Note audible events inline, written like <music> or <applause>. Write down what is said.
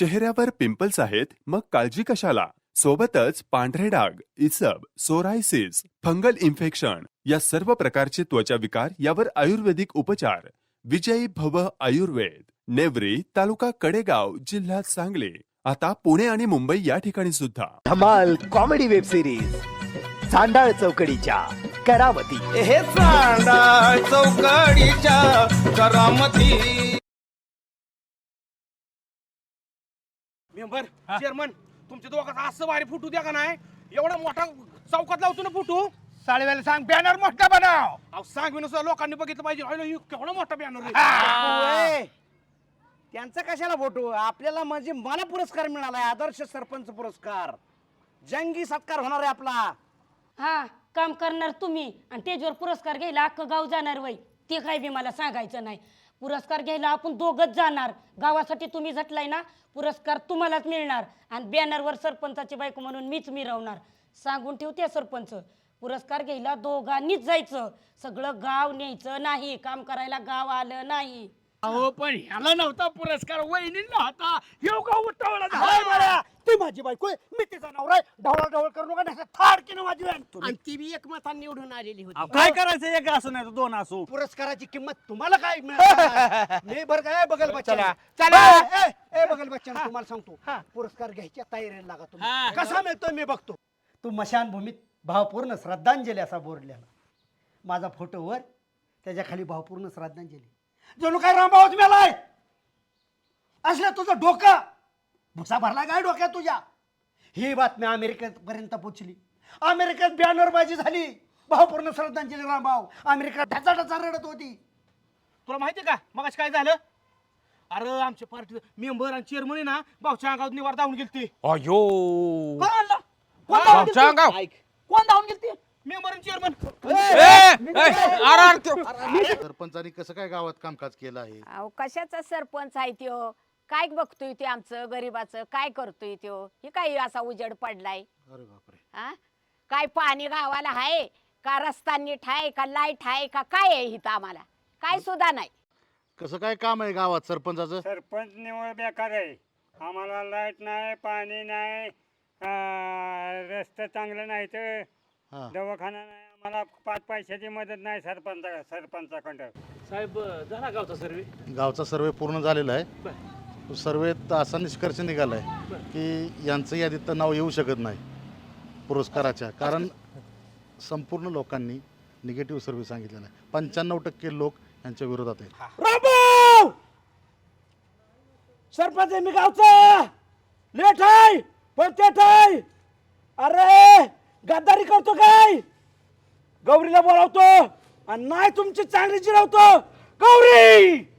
चेहऱ्यावर पिंपल्स आहेत मग काळजी कशाला? सोबतच पांढरे डाग इसब सोरायसिस फंगल इन्फेक्शन या सर्व प्रकारचे त्वचा विकार यावर आयुर्वेदिक उपचार. विजयी भव आयुर्वेद नेवरी तालुका कडेगाव जिल्हा सांगली. आता पुणे आणि मुंबई या ठिकाणी सुद्धा. धमाल कॉमेडी वेब सिरीज सांडाळ चौकडीच्या करावती. हे चांडा चौकडीच्या करामती. मेंबर चेअरमन तुमच्या दोघांचा असं भारी फुटू द्या का नाही? एवढा मोठा चौकात लावतो ना फुटू. साडेवेला सांग बॅनर मोठा बनव. अहो सांग विनुस लोकांनी बघितलं पाहिजे. अरे, हे केवढा मोठा बॅनर होय. त्यांचा कशाला फोटो? आपल्याला म्हणजे मला पुरस्कार मिळालाय आदर्श सरपंच पुरस्कार. जंगी सत्कार होणार आहे आपला. हा काम करणार तुम्ही आणि त्याच्यावर पुरस्कार घ्यायला अख्खं गाव जाणार वय. ते काय बी मला सांगायचं नाही. पुरस्कार घ्यायला आपण दोघच जाणार. गावासाठी तुम्ही झटलाय ना पुरस्कार तुम्हालाच मिळणार. आणि बॅनरवर सरपंचाची बायको म्हणून मीच मिरवणार. सांगून ठेवते सरपंच पुरस्कार घ्यायला दोघांनीच जायचं. सगळं गाव न्यायचं नाही काम करायला गाव आलं नाही. अहो पण ह्याला नव्हता पुरस्कार. वहिनीला होता. का माझी बायको आहे, मी तिचा नवरा आहे. ढवळा ढवळ करू नका नाही थाडकीनं माझी बहीण. आणि ती बी एकमताने निवडून आलेली होती. काय करायचं? एक असू नाही तर दोन असू. पुरस्काराची किंमत तुम्हाला काय मिळाली? <laughs> मी बरं काय बघल बच्चन. चला, चला. ए, ए, ए, बच्चन तुम्हाला सांगतो. पुरस्कार घ्यायच्या तयारीला लागा तुम्ही. कसा मिळतोय मी बघतो. तू मशानभूमीत भावपूर्ण श्रद्धांजली असा बोर्डलेला माझा फोटोवर त्याच्याखाली भावपूर्ण श्रद्धांजली. जणू काय रामभावच मेलाय? असलं तुझं डोकं. भुसा भरला काय डोक्यात तुझ्या? ही बातमी अमेरिकेपर्यंत पोचली. अमेरिकेत बॅनरबाजी झाली. भावपूर्ण श्रद्धांजली रामभाव. अमेरिका ढचा ढचा रडत होती. तुला माहितीये का? मग काय झालं? अरे आमच्या पार्टी मेंबर आणि चेअरमन आहे ना भाऊच्या अंगावर निवार धावून गेलती. अयो. कोण आणलं? कोण धावून गेलती? भाऊच्या अंगावर? ऐक. कोण धावून गेलती? मेंबर आणि चेअरमन सरपंचानी कसं काय गावात कामकाज केलं आहे? अहो कशाचा सरपंच आहे त्यो? काय बघतोय ते आमचं गरीबाचं? काय करतोय त्यो? हे काय असा उजेड पडलाय? अरे बापरे. हा? काय पाणी गावाला आहे का रस्ता नीट आहे का लाइट आहे का काय आहे इथं आम्हाला? काय सुद्धा नाही. कसं काय काम आहे गावात सरपंचाचं? सरपंच निवड बेकार आहे. आम्हाला लाइट नाही पाणी नाही रस्ते चांगलं नाही तर हा. दवाखाना नाही. आम्हाला पाच पैशाची मदत नाही सरपंच सरपंचाकडं. साहेब झाला गावचा सर्वे? गावचा सर्वे पूर्ण झालेला आहे. सर्वेत असा निष्कर्ष निघालाय की यांचं यादीत तर नाव येऊ शकत नाही पुरस्काराच्या. कारण संपूर्ण लोकांनी निगेटिव्ह सर्वे सांगितलेला आहे. पंच्याण्णव टक्के लोक यांच्या विरोधात आहेत. सरपंच आहे मी गावचा. लेट आहे. पण तेट आहे. अरे गद्दारी करतो काय? गौरीला बोलावतो. आणि नाही तुमची चांगली जिरवतो. गौरी!